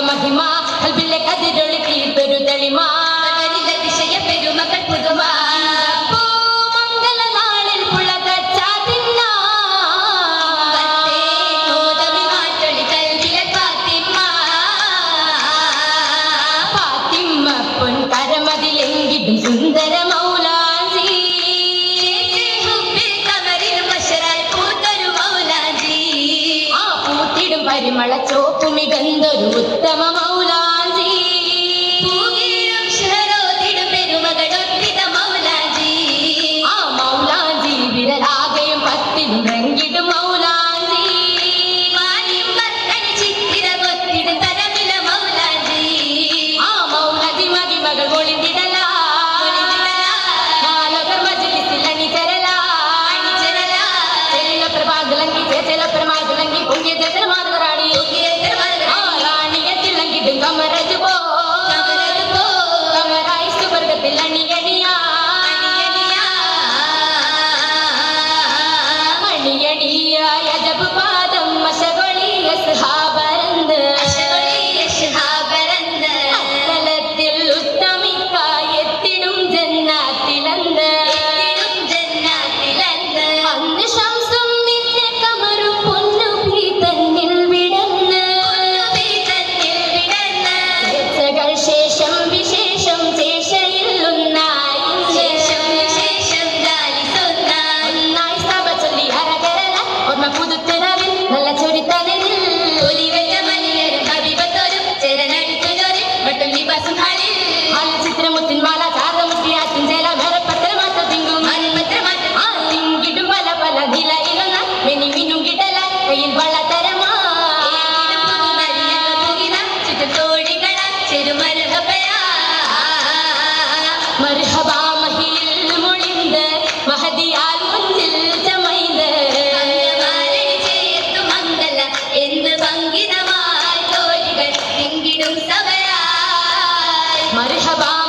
مهمة قلبي لك قادر పరిమళ చోపు మిగందరు ఉత్తమమౌ அமர Merhaba.